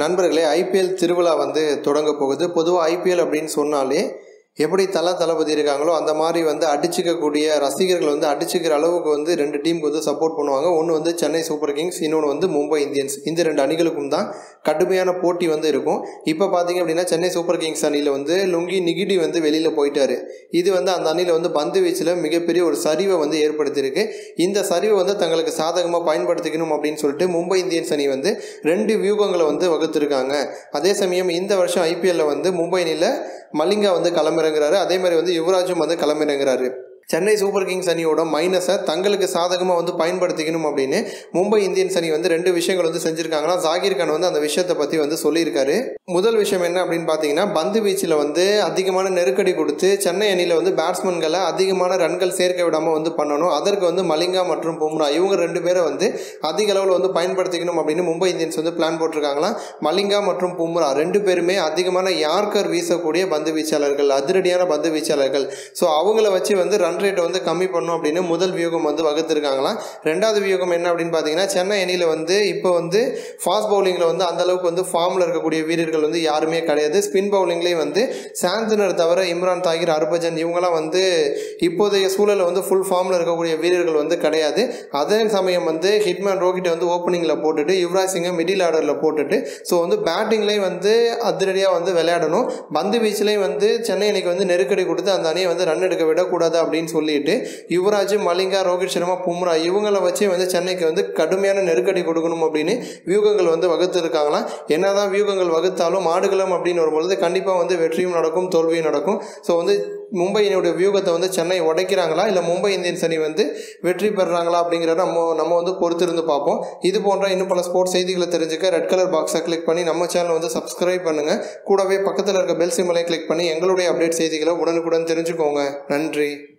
நண்பர்களே ஐபிஎல் திருவிழா வந்து தொடங்க போகுது. பொதுவாக ஐபிஎல் அப்படின்னு சொன்னாலே எப்படி தல தளபதி இருக்காங்களோ அந்த மாதிரி வந்து அடிச்சுக்கக்கூடிய ரசிகர்கள் வந்து அடிச்சுக்கிற அளவுக்கு வந்து ரெண்டு டீமுக்கு வந்து சப்போர்ட் பண்ணுவாங்க. ஒன்று வந்து சென்னை சூப்பர் கிங்ஸ் இன்னொன்று வந்து மும்பை இந்தியன்ஸ். இந்த ரெண்டு அணிகளுக்கும் தான் கடுமையான போட்டி வந்து இருக்கும். இப்போ பார்த்தீங்க அப்படின்னா சென்னை சூப்பர் கிங்ஸ் அணியில் வந்து லுங்கி நிகிடி வந்து வெளியில் போயிட்டார். இது வந்து அந்த அணியில் வந்து பந்து வீச்சில் மிகப்பெரிய ஒரு சரிவை வந்து ஏற்படுத்தியிருக்கு. இந்த சரிவை வந்து தங்களுக்கு சாதகமாக பயன்படுத்திக்கணும் அப்படின்னு சொல்லிட்டு மும்பை இந்தியன்ஸ் அணி வந்து ரெண்டு வியூகங்களை வந்து வகுத்திருக்காங்க. அதே சமயம் இந்த வருஷம் ஐபிஎல்லில் வந்து மும்பை அணியில் மலிங்கா வந்து களமிறங்குறாரு அதே மாதிரி வந்து யுவராஜும் வந்து களமிறங்குறாரு சென்னை சூப்பர் கிங்ஸ் அணியோட மைனஸை தங்களுக்கு சாதகமாக வந்து பயன்படுத்திக்கணும் அப்படின்னு மும்பை இந்தியன்ஸ் அணி வந்து ரெண்டு விஷயங்கள் வந்து செஞ்சுருக்காங்கன்னா ஜாகிர் கான் வந்து அந்த விஷயத்தை பற்றி வந்து சொல்லியிருக்காரு. முதல் விஷயம் என்ன அப்படின்னு பார்த்தீங்கன்னா பந்து வீச்சில் வந்து அதிகமான நெருக்கடி கொடுத்து சென்னை அணியில் வந்து பேட்ஸ்மேன்களை அதிகமான ரன்கள் சேர்க்க விடாமல் வந்து பண்ணணும். அதற்கு வந்து மலிங்கா மற்றும் பும்ரா இவங்க ரெண்டு பேரை வந்து அதிக அளவில் வந்து பயன்படுத்திக்கணும் அப்படின்னு மும்பை இந்தியன்ஸ் வந்து பிளான் போட்டிருக்காங்களாம். மலிங்கா மற்றும் பும்ரா ரெண்டு பேருமே அதிகமான யார்கர் வீசக்கூடிய பந்து வீச்சாளர்கள் அதிரடியான பந்து வீச்சாளர்கள். ஸோ அவங்கள வச்சு வந்து ரன் ரேட்டை வந்து கம்மி பண்ணும் அப்படின்னு முதல் வியூகம் வந்து வகுத்திருக்காங்களாம். ரெண்டாவது வியூகம் என்ன அப்படின்னு பார்த்தீங்கன்னா சென்னை அணியில் வந்து இப்போ வந்து ஃபாஸ்ட் பவுலிங்கில் வந்து அந்தளவுக்கு வந்து ஃபார்மில் இருக்கக்கூடிய வீரர்கள் வந்து யாருமே கிடையாது. ஸ்பின் பவுலிங்லேயும் வந்து சாந்தனர் தவிர இம்ரான் தாகிர் ஹர்பஜன் இவங்கெல்லாம் வந்து இப்போதைய சூழலில் வந்து ஃபுல் ஃபார்மில் இருக்கக்கூடிய வீரர்கள் வந்து கிடையாது. அதே சமயம் வந்து ஹிட்மேன் ரோஹிட்டை வந்து ஓப்பனிங்கில் போட்டுட்டு யுவராஜ் சிங்கை மிடில் ஆர்டரில் போட்டுட்டு ஸோ வந்து பேட்டிங்லேயும் வந்து அதிரடியாக வந்து விளையாடணும். பந்து வீச்சிலையும் வந்து சென்னை அணிக்கு வந்து நெருக்கடி கொடுத்து அந்த அணியை வந்து ரன் எடுக்க விடக்கூடாது அப்படின்னு அப்படின்னு சொல்லிட்டு யுவராஜ் மலிங்கா ரோஹித் சர்மா பும்ரா இவங்களை வச்சு வந்து சென்னைக்கு வந்து கடுமையான நெருக்கடி கொடுக்கணும் அப்படின்னு வியூகங்கள் வந்து வகுத்திருக்காங்களாம். என்னதான் வியூகங்கள் வகுத்தாலும் ஆடுகளம் அப்படின்னு வரும்பொழுது கண்டிப்பாக வந்து வெற்றியும் நடக்கும் தோல்வியும் நடக்கும். ஸோ வந்து மும்பை அணியோட வியூகத்தை வந்து சென்னை உடைக்கிறாங்களா? இல்லை மும்பை இந்தியன்ஸ் அணி வந்து வெற்றி பெறுறாங்களா அப்படிங்கிறத நம்ம நம்ம வந்து பொறுத்திருந்து பார்ப்போம். இது போன்ற இன்னும் பல ஸ்போர்ட்ஸ் செய்திகளை தெரிஞ்சுக்க ரெட் கலர் பாக்ஸை கிளிக் பண்ணி நம்ம சேனலை வந்து சப்ஸ்கிரைப் பண்ணுங்கள் கூடவே பக்கத்தில் இருக்க பெல் சிம்மலை கிளிக் பண்ணி எங்களுடைய அப்டேட் செய்திகளை உடனுக்குடன் தெரிஞ்சுக்கோங்க. நன்றி.